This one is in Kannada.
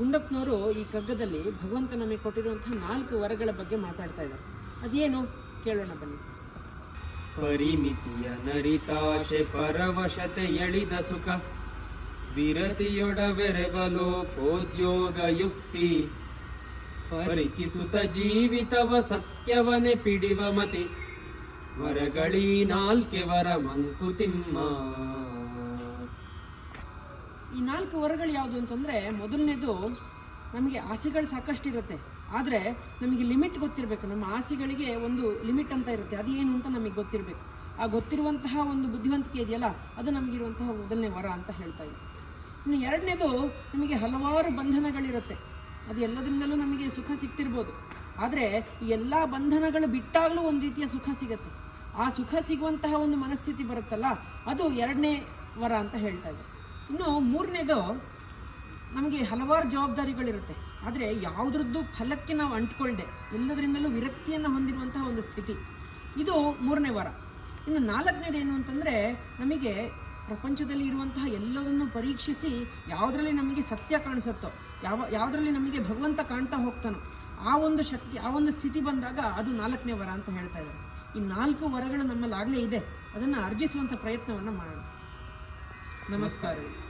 ಗುಂಡಪ್ಪನವರು ಈ ಕಗ್ಗದಲ್ಲಿ ಭಗವಂತ ನಮಗೆ ಕೊಟ್ಟಿರುವಂತಹ ನಾಲ್ಕು ವರಗಳ ಬಗ್ಗೆ ಮಾತಾಡ್ತಾ ಇದ್ದಾರೆ. ಅದೇನು? ಕೇಳೋಣ ಬನ್ನಿ. ಪರಿಮಿತಿಯ ನರಿತಾಶೆ ಪರವಶತೆ ಎಳಿದ ಸುಖ. ವಿರತಿಯೊಡವೆರೆಬಲು ಪೋದ್ಯೋಗ ಯುಕ್ತಿ ಪರಿಕಿಸುತ ಜೀವಿತವ ಸತ್ಯವನೆ ಪಿಡಿವ ಮತಿ. ವರಗಳೀ ನಾಲ್ಕೆ ವರ ಮಂಕುತಿಮ್ಮ ಈ ನಾಲ್ಕು ವರಗಳು ಯಾವುದು ಅಂತಂದರೆ, ಮೊದಲನೇದು ನಮಗೆ ಆಸೆಗಳು ಸಾಕಷ್ಟು ಇರುತ್ತೆ ಆದರೆ ನಮಗೆ ಲಿಮಿಟ್ ಗೊತ್ತಿರಬೇಕು. ನಮ್ಮ ಆಸೆಗಳಿಗೆ ಒಂದು ಲಿಮಿಟ್ ಅಂತ ಇರುತ್ತೆ. ಅದು ಏನು ಅಂತ ನಮಗೆ ಗೊತ್ತಿರಬೇಕು. ಆ ಗೊತ್ತಿರುವಂತಹ ಒಂದು ಬುದ್ಧಿವಂತಿಕೆ ಇದೆಯಲ್ಲ, ಅದು ನಮಗಿರುವಂತಹ ಮೊದಲನೇ ವರ ಅಂತ ಹೇಳ್ತಾ ಇದ್ದೀವಿ ಇನ್ನು ಎರಡನೇದು ನಮಗೆ ಹಲವಾರು ಬಂಧನಗಳಿರುತ್ತೆ. ಅದು ಎಲ್ಲದರಿಂದಲೂ ನಮಗೆ ಸುಖ ಸಿಗ್ತಿರ್ಬೋದು. ಆದರೆ ಈ ಎಲ್ಲ ಬಂಧನಗಳು ಬಿಟ್ಟಾಗಲೂ ಒಂದು ರೀತಿಯ ಸುಖ ಸಿಗುತ್ತೆ. ಆ ಸುಖ ಸಿಗುವಂತಹ ಒಂದು ಮನಸ್ಥಿತಿ ಬರುತ್ತಲ್ಲ, ಅದು ಎರಡನೇ ವರ ಅಂತ ಹೇಳ್ತಾ ಇದ್ದಾರೆ ಇನ್ನು ಮೂರನೇದು ನಮಗೆ ಹಲವಾರು ಜವಾಬ್ದಾರಿಗಳಿರುತ್ತೆ. ಆದರೆ ಯಾವುದ್ರದ್ದು ಫಲಕ್ಕೆ ನಾವು ಅಂಟ್ಕೊಳ್ದೆ, ಎಲ್ಲದರಿಂದಲೂ ವಿರಕ್ತಿಯನ್ನು ಹೊಂದಿರುವಂತಹ ಒಂದು ಸ್ಥಿತಿ. ಇದು ಮೂರನೇ ವಾರ. ಇನ್ನು ನಾಲ್ಕನೇದು ಏನು ಅಂತಂದರೆ, ನಮಗೆ ಪ್ರಪಂಚದಲ್ಲಿ ಇರುವಂತಹ ಎಲ್ಲದನ್ನು ಪರೀಕ್ಷಿಸಿ ಯಾವುದರಲ್ಲಿ ನಮಗೆ ಸತ್ಯ ಕಾಣಿಸುತ್ತೋ, ಯಾವ, ಯಾವುದರಲ್ಲಿ ನಮಗೆ ಭಗವಂತ ಕಾಣ್ತಾ ಹೋಗ್ತಾನೋ, ಆ ಒಂದು ಶಕ್ತಿ, ಆ ಒಂದು ಸ್ಥಿತಿ ಬಂದಾಗ ಅದು ನಾಲ್ಕನೇ ವರ ಅಂತ ಹೇಳ್ತಾ ಇದ್ದಾರೆ. ಈ ನಾಲ್ಕು ವರಗಳು ನಮ್ಮಲ್ಲಿ ಆಗಲೇ ಇದೆ. ಅದನ್ನು ಅರ್ಜಿಸುವಂಥ ಪ್ರಯತ್ನವನ್ನು ಮಾಡೋಣ. ನಮಸ್ಕಾರಗಳು